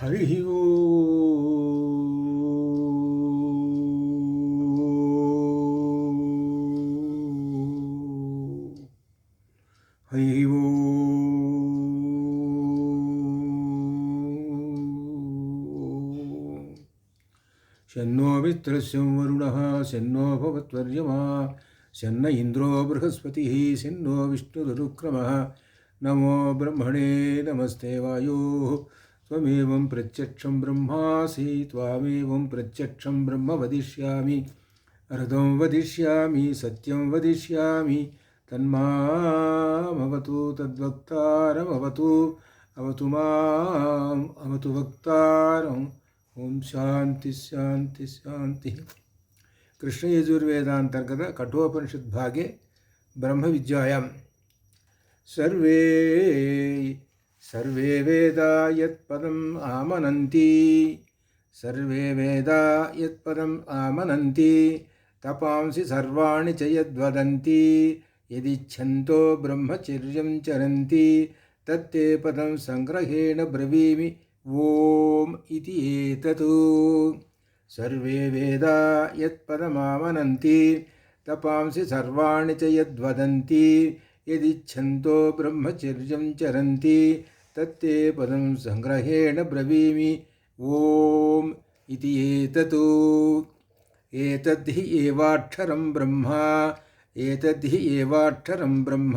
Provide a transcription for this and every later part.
हरि ओ हरि ओ शन्नो मित्रस्य वरुणः शन्नो भवत्वर्यमा शन्न इन्द्रो बृहस्पतिः शन्नो विष्णुरुक्रमः नमो ब्रह्मणे नमस्ते वायोः त्वमेवं प्रत्यक्षं ब्रह्मासि त्वामेवं प्रत्यक्षं ब्रह्म वदिष्यामि। हृदं वदिष्यामि सत्यं वदिष्यामि। तन्मामवतु तद्वक्तारमवतु अवतु माम् अवतु वक्तारम्। ॐ शान्ति वक्तारं शान्तिशान्तिशान्तिः कृष्णयजुर्वेदान्तर्गतकठोपनिषद्भागे ब्रह्मविद्यायां सर्वे సర్వే వేదా యత్పదం ఆమనంతి. సర్వే వేదా యత్పదం ఆమనంతి. తపాంసి సర్వాణి చ యద్వదంతి యదిచ్ఛంతో బ్రహ్మచర్యం చరంతి. తత్తే పదం సంగ్రహేణ బ్రవీమి ఓం ఇది ఏతత్. సర్వే వేదా యత్పదమామనంతి తపాంసి సర్వాణి చ యద్వదంతి యదిచ్ఛంతో బ్రహ్మచర్యం చరంతి. తత్తే పదం సంగ్రహేణ బ్రవీమి ఓం ఇది ఏతత్ ఏతద్ధి ఏవాక్షరం బ్రహ్మ ఏతద్ధి ఏవాక్షరం బ్రహ్మ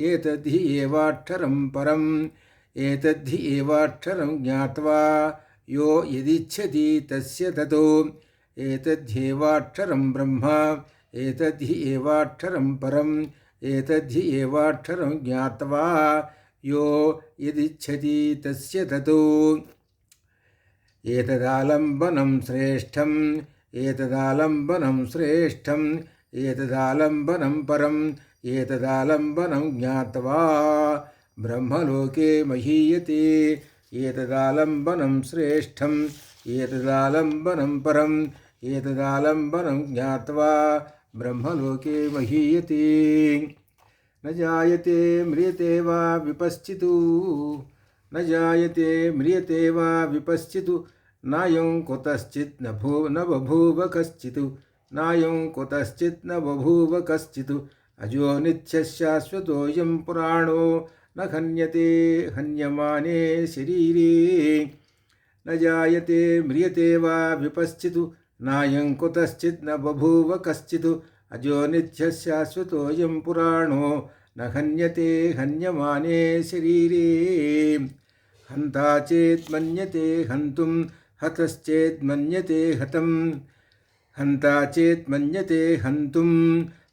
ఏతద్ధి ఏవాక్షరం పరం ఏతద్ధి ఏవాక్షరం జ్ఞాత్వా యో యదిచ్చతి తస్య తతో ఏతద్ధ్యేవాక్షరం బ్రహ్మ ఏతద్ధి ఏవాక్షరం పరం ఏతద్ధి ఏవాక్షరం జ్ఞాత్వా యో యదిచ్చతి తస్య తతో ఏతదాలంబనం శ్రేష్టం ఏతదాలంబనం శ్రేష్టం ఏతదాలంబనం పరం ఏతదాలంబనం జ్ఞావా బ్రహ్మలోకే మహీయతే ఏతదాలంబనం శ్రేష్టం ఏతదాలంబనం పరం ఏతదాలంబనం జ్ఞావా బ్రహ్మలోకే మహీయతే न जायते म्रियते वा विपश्चितु न जायते म्रियते वा विपश्चितु नायं कुतश्चित् न भू न बभूव कश्चित् नायं कुतश्चित् न बभूव कश्चित् अजो नित्यशाश्वतोऽयं पुराणो न हन्यते हन्यमाने शरीरे न जायते म्रियते वा विपश्चितु नायं कुतश्चित् न बभूव कश्चित् అజో నిత్యశాశ్వతోయం పురాణో నహన్యతే హన్యమానే శరీరే. హంతా చేత్మన్యతే హంతుం హతశ్చేత్మన్యతే హతం. హంతా చేత్మన్యతే హంతుం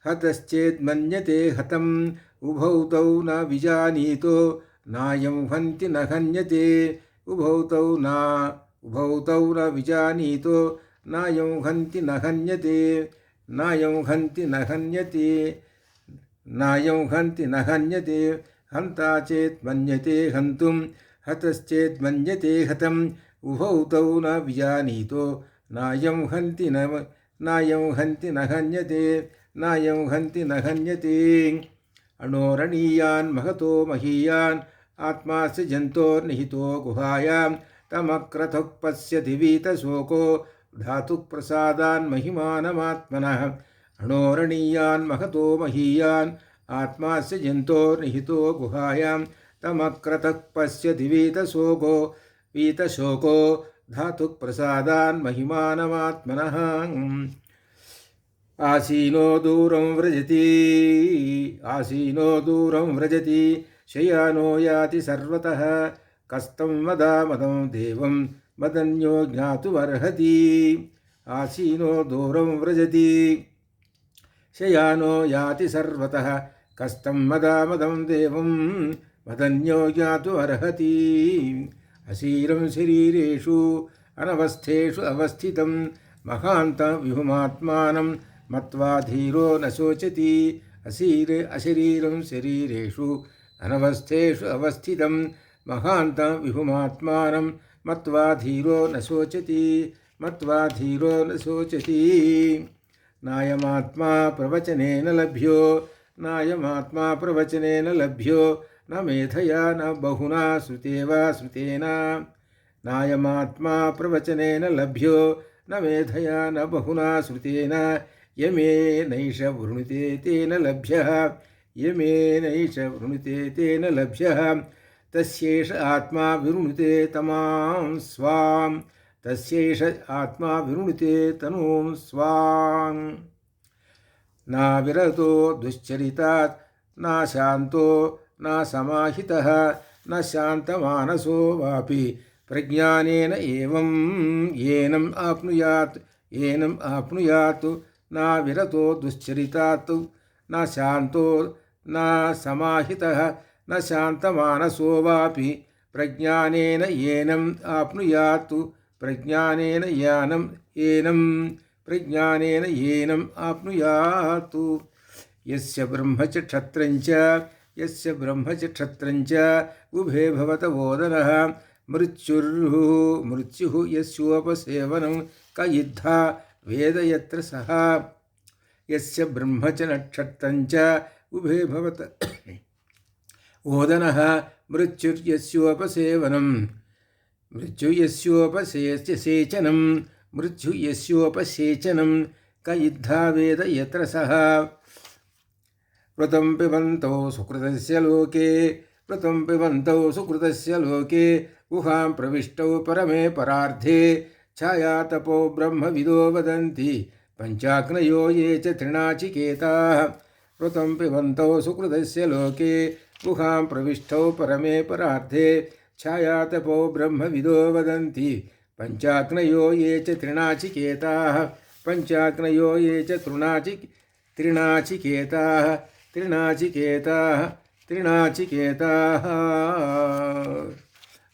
హతశ్చేత్మన్యతే హతం. ఉభౌ తౌ న విజానీతో నాయం హంతి నహన్యతే. ఉభౌ తౌ నా ఉభౌ తౌ న విజానీతో నాయం హంతి నహన్యతే. नायं हन्ति न हन्यते। नायं हन्ति न हन्यते। नायं हन्ति चेत् मन्यते हन्तुं हतश्चेत् मन्यते हतम्। उभौ तौ न विजानीतो। नायं हन्ति न नायं हन्ति न हन्यते। नायं हन्ति न हन्यते। अणोरणीयान् महतो महीयान्। आत्मा सृजन्तोर्निहितो गुहायां तमक्रथुः पश्यति वीतशोको धातुप्रसादान् महिमानमात्मनः, अणोरणीयान् महतो महीयान्, आत्मास्य जन्तोर्निहितो गुहायां, तमक्रतः पश्यति वीतशोको वीतशोको, धातुप्रसादान् महिमानमात्मनः। आसीनो दूरं व्रजति, आसीनो दूरं व्रजति शयानो याति सर्वतः कस्तं मदामदं देवं మదన్యో జ్ఞాతుమర్హతి ఆసీనో దూరం వ్రజతి శయానో యాతి సర్వత కష్టం మదామదం దేవం మదన్యో జ్ఞాతుమర్హతి అశీలం శరీరేషు అనవస్థేషు అవస్థితం మహాంత విభుమాత్మానం మత్వా ధీరో నశోచతి అశీరే అశరీరం శరీరేషు అనవస్థేషు అవస్థితం మహాంత విభుమాత్మానం मत्वा धीरो न शोचति, मत्वा धीरो न शोचति। नायमात्मा प्रवचनेन लभ्यो, नायमात्मा प्रवचनेन लभ्यो, न मेधया न बहुना श्रुतेव श्रुतेन। नायमात्मा प्रवचनेन लभ्यो, न मेधया न बहुना श्रुतेन। यमे नैष वृणुते तेन लभ्यः, यमे नैष वृणुते तेन लभ्यः। तस्यैष आत्मा विवृणुते तमां स्वां तस्यैष आत्मा विवृणुते तनूं स्वां नाविरतो दुश्चरितात्, न शान्तो, न समाहितः, न शान्तमानसो वापि प्रज्ञानेन एवं येनम् आप्नुयात् येनम् आप्नुयात्। न विरतो दुश्चरितात्, न शान्तो, न समाहितः न शान्तमानसो वापि प्रज्ञानेन येनम् आप्नुयात्तु, प्रज्ञानेन यानम् एनं प्रज्ञानेन येनम् आप्नुयात्तु। यस्य ब्रह्म च यस्य ब्रह्म उभे भवत मृत्युः यस्योपसेवनं क युद्धा वेद यत्र सः। यस्य ब्रह्म च उभे भवत ओदन मृत्युर्यस्योपसेवनं मृत्युयस्योपसेचनं मृत्युयस्योपसेचनं क इद्धा वेद यत्र सः। व्रतं पिबन्तौ सुकृतस्य लोके व्रतं पिबन्तौ सुकृतस्य लोके, गुहां प्रविष्टौ परमे परार्धे ब्रह्म विदो वदन्ति, पञ्चाग्नयो ये च तृणाचिकेताः व्रतं पिबन्तौ सुकृतस्य लोके गुहां प्रविष्टौ परमे परार्धे छायातपो ब्रह्मविदो वदन्ति पञ्चाग्नयो ये च तृणाचिकेताः पञ्चाग्नयो ये च तृणाचि तृणाचिकेताः तृणाचिकेताः तृणाचिकेताः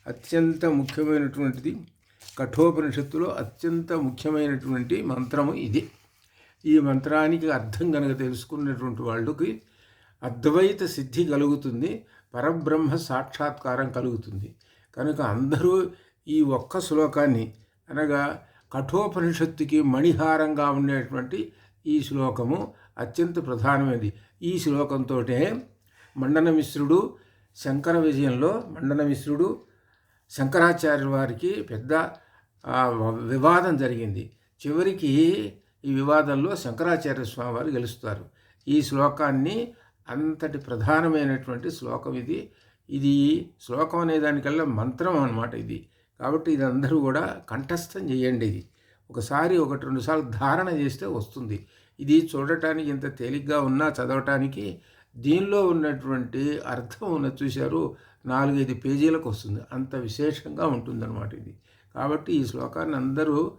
అత్యంత ముఖ్యమైనటువంటిది కఠోపనిషత్తులో అత్యంత ముఖ్యమైనటువంటి మంత్రము ఇది ఈ మంత్రానికి అర్థం కనుక తెలుసుకున్నటువంటి వాళ్ళకి అద్వైత సిద్ధి కలుగుతుంది పరబ్రహ్మ సాక్షాత్కారం కలుగుతుంది. కనుక అందరూ ఈ ఒక్క శ్లోకాన్ని అనగా కఠోపనిషత్తుకి మణిహారంగా ఉండేటువంటి ఈ శ్లోకము అత్యంత ప్రధానమైనది. ఈ శ్లోకంతో మండనమిశ్రుడు శంకర విజయంలో మండనమిశ్రుడు శంకరాచార్యుల వారికి పెద్ద వివాదం జరిగింది. చివరికి ఈ వివాదంలో శంకరాచార్య స్వామి వారు గెలుస్తారు. ఈ శ్లోకాన్ని అంతటి ప్రధానమైనటువంటి శ్లోకం ఇది. ఇది శ్లోకం అనే దానికల్లా మంత్రం అనమాట ఇది. కాబట్టి ఇది అందరూ కూడా కంఠస్థం చేయండి ఇది. ఒకసారి ఒకటి రెండు సార్లు ధారణ చేస్తే వస్తుంది. ఇది చూడటానికి ఇంత తేలిగ్గా ఉన్నా చదవటానికి దీనిలో ఉన్నటువంటి అర్థం ఉన్న చూశారు నాలుగైదు పేజీలకు వస్తుంది. అంత విశేషంగా ఉంటుందన్నమాట ఇది. కాబట్టి ఈ శ్లోకాన్ని అందరూ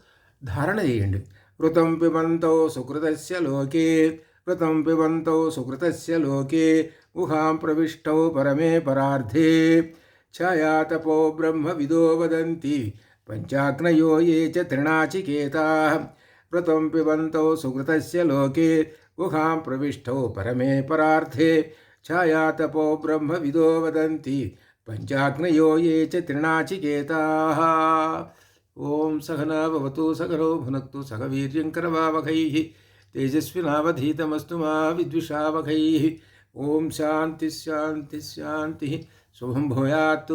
ధారణ చేయండి. వృతం పిబంతౌ సుకృతస్య లోకే कृतं पिबन्तौ सुकृतस्य लोके, गुहां प्रविष्टौ परमे परार्धे छायातपो ब्रह्मविदो वदन्ति, पञ्चाग्नयो ये च तृणाचिकेताः कृतं पिबन्तौ सुकृतस्य लोके, गुहां प्रविष्टौ परमे परार्थे। छायातपो ब्रह्मविदो वदन्ति, पञ्चाग्नयो ये च तृणाचिकेताः ॐ सहना भवतु सगरो भुनक्तु सह वीर्यङ्करवावघैः तेजस्विनावधीतमस्तु मा विद्विषावघैः। ॐ शान्तिः शान्तिः शान्तिः। शुभं भूयात्